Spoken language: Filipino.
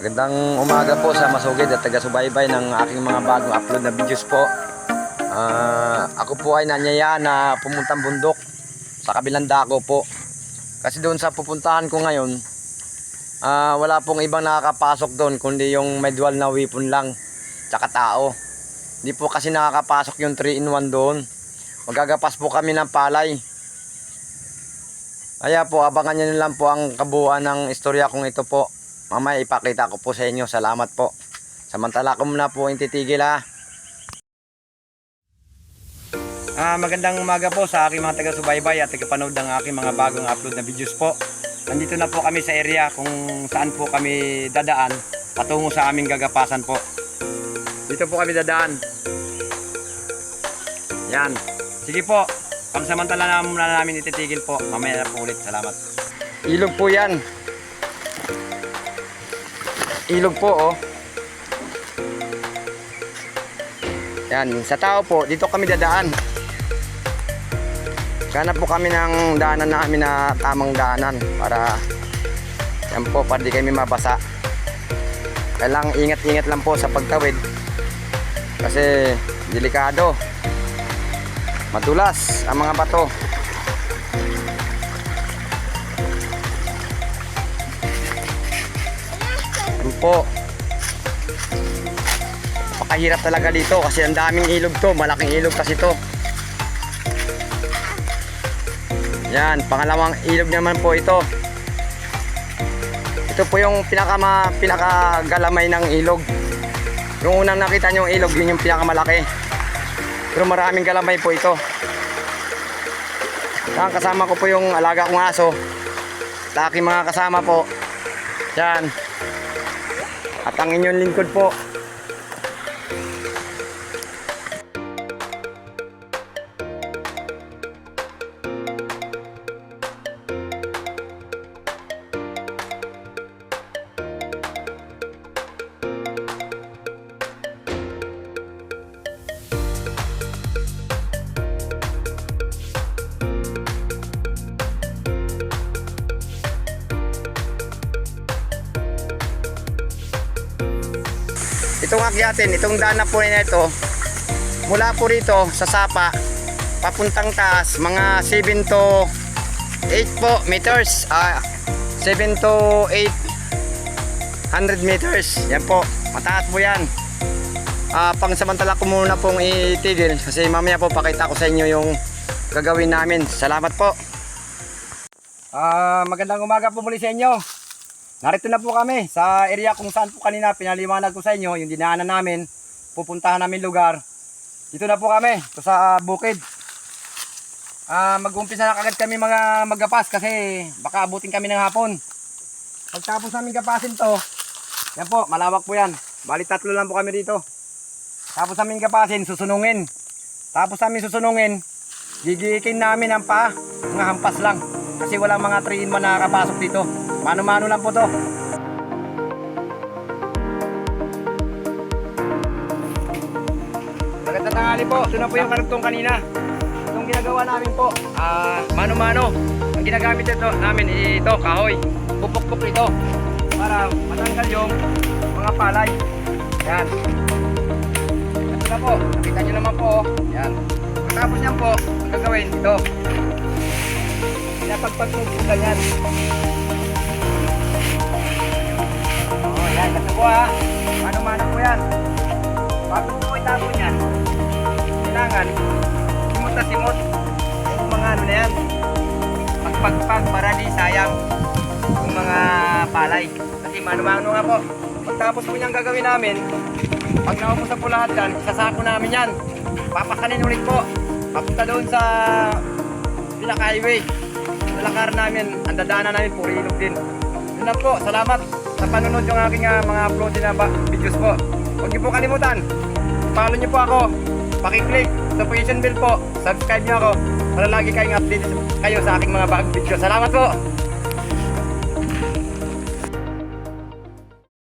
Magandang umaga po sa masugid at taga-subaybay ng aking mga bagong upload na videos po. Ah, ako po ay nanyayaan na pumuntang bundok sa kabilang dako po. Kasi doon sa pupuntahan ko ngayon, ah, wala pong ibang nakakapasok doon kundi yung may dual na weapon lang, tsaka tao. Hindi po kasi nakakapasok yung 3-in-1 doon. Magagapas po kami ng palay. Kaya po, abangan nyo lang po ang kabuuan ng istorya kong ito po. Mamaya ipakita ko po sa inyo. Salamat po. Samantala ko muna po yung titigil ha. Ah, magandang umaga po sa aking mga taga-subaybay at taga-panood ng aking mga bagong upload na videos po. Nandito na po kami sa area kung saan po kami dadaan patungo sa aming gagapasan po. Dito po kami dadaan. Yan. Sige po. Pagsamantala na muna namin ititigil po. Mamaya na po ulit. Salamat. Ilog po yan. Ilog po oh. Yan. Sa tao po, dito kami dadaan. Sana po kami ng daanan namin na tamang daanan para yan po, para di kami mabasa. Kailangang ingat-ingat lang po sa pagtawid. Kasi delikado. Madulas ang mga bato. Po. Pakahirap talaga dito kasi ang daming ilog to. Malaking ilog kasi to. Yan, pangalawang ilog naman po ito. Ito po yung pinaka pinakagalamay ng ilog. Yung unang nakita nyo yung ilog, yun yung pinakamalaki. Pero maraming galamay po ito. Yan, kasama ko po yung alaga kong aso. At aking mga kasama po. Yan. Ang inyong lingkod po. Itong akyatin, itong dana po na ito, mula po rito sa Sapa, papuntang taas, mga 7 to 8 po meters. Ah, 7 to 8 100 meters. Yan po, mataas po yan. Ah, pangsamantala ko muna pong itigil kasi mamaya po pakita ko sa inyo yung gagawin namin. Salamat po. Ah, magandang umaga po muli sa inyo. Narito na po kami sa area kung saan po kanina pinaliwanag ko sa inyo yung dinaanan namin, pupuntahan namin lugar. Dito na po kami, ito sa bukid. Ah, mag-umpisa na kagad kami mga magapas kasi baka abutin kami ng hapon. Pagtapos namin gapasin to, yan po, malawak po yan. Bali tatlo lang po kami dito. Tapos namin gapasin, susunungin. Tapos namin susunungin, gigikin namin ang paa, mga hampas lang. Kasi walang mga 3 in 1 na nakakapasok dito. Mano-mano lang po to. Magandang tanghali po. Na po yung karugtong kanina. Itong ginagawa namin po, ah, mano-mano. Ang ginagamit ito namin ito, kahoy. Pupukpuk ito para matanggal yung mga palay. Yan. Ito na po. Nakita nyo naman po. oh. Yan. Pagkatapos niyan po, ang gagawin ito. Pinapagpagpug po ganyan. Yan. Kasi po ha. Mano-mano po yan. Bago po itapon yan, kailangan simot na simot yung mga ano na yan. Pagpagpag para di sayang yung mga palay. Kasi mano-mano nga po. Pagtapos po niyang gagawin namin, pag naubos na po lahat yan, sasako namin yan. Papakanin ulit po. Papunta doon sa Pilak Highway. Sa lakar namin, ang dadaanan namin, puro ilog din. Yun lang po, salamat sa panunod yung aking ah, mga upload na ba- videos po. Huwag niyo po kalimutan, follow niyo po ako, pakiclick, notification bell po, subscribe niyo ako para lagi kayong update kayo sa aking mga bagong video. Salamat po!